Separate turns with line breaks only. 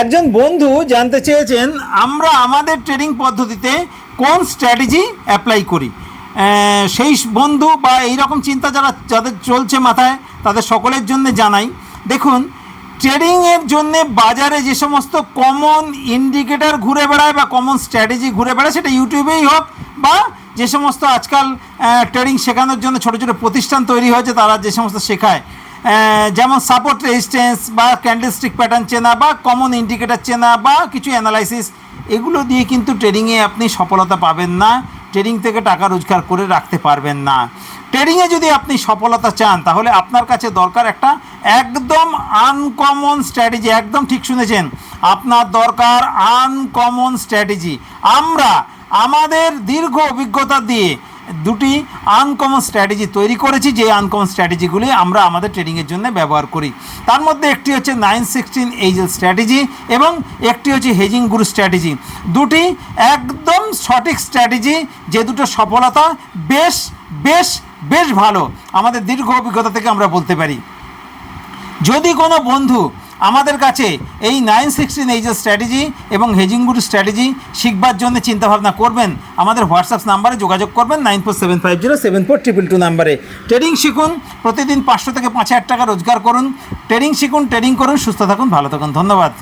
একজন বন্ধু জানতে চেয়েছেন, আমরা আমাদের ট্রেডিং পদ্ধতিতে কোন স্ট্র্যাটেজি অ্যাপ্লাই করি? সেই বন্ধু বা এই রকম চিন্তা যারা, যাদের চলছে মাথায়, তাদের সকলের জন্য জানাই। দেখুন ট্রেডিংয়ের জন্য বাজারে যে সমস্ত কমন ইন্ডিকেটর ঘুরে বেড়ায় বা কমন স্ট্র্যাটেজি ঘুরে বেড়ায়, সেটা ইউটিউবেই হোক বা যে সমস্ত আজকাল ট্রেডিং শেখানোর জন্য ছোটো ছোটো প্রতিষ্ঠান তৈরি হয়েছে, তারা যে সমস্ত শেখায়। যেমন সাপোর্ট রেজিস্ট্যান্স বা ক্যান্ডেলস্টিক প্যাটার্ন চেনা বা কমন ইন্ডিকেটার চেনা বা কিছু অ্যানালাইসিস এগুলো দিয়ে কিন্তু ট্রেডিংয়ে আপনি সফলতা পাবেন না। ট্রেডিং থেকে টাকা রোজগার করে রাখতে পারবেন না। ট্রেডিংয়ে যদি আপনি সফলতা চান, তাহলে আপনার কাছে দরকার একটা একদম আনকমন স্ট্র্যাটেজি একদম ঠিক শুনেছেন, আপনার দরকার আনকমন স্ট্র্যাটেজি আমরা, আমাদের দীর্ঘ অভিজ্ঞতা দিয়ে দুটি আনকমন স্ট্র্যাটেজি তৈরি করেছি যে আনকমন স্ট্র্যাটেজিগুলি আমরা আমাদের ট্রেডিংয়ের জন্য ব্যবহার করি। তার মধ্যে একটি হচ্ছে নাইন সিক্সটিন এইজেল স্ট্র্যাটেজি এবং একটি হচ্ছে হেজিং গুরু স্ট্র্যাটেজি দুটি একদম সঠিক স্ট্র্যাটেজি যে দুটো সফলতা বেশ বেশ বেশ ভালো। আমাদের দীর্ঘ অভিজ্ঞতা থেকে আমরা বলতে পারি। যদি কোনো বন্ধু আমাদের কাছে এই নাইন সিক্সটিন এই যে স্ট্র্যাটেজি এবং হেজিংগুড স্ট্র্যাটেজি শিখবার জন্য চিন্তাভাবনা করবেন, আমাদের হোয়াটসঅ্যাপ নাম্বারে যোগাযোগ করবেন nine four seven five zero seven four triple two নাম্বারে। ট্রেডিং শিখুন, প্রতিদিন পাঁচশো থেকে পাঁচ হাজার টাকা রোজগার করুন। ট্রেডিং শিখুন ট্রেডিং করুন, সুস্থ থাকুন, ভালো থাকুন, ধন্যবাদ।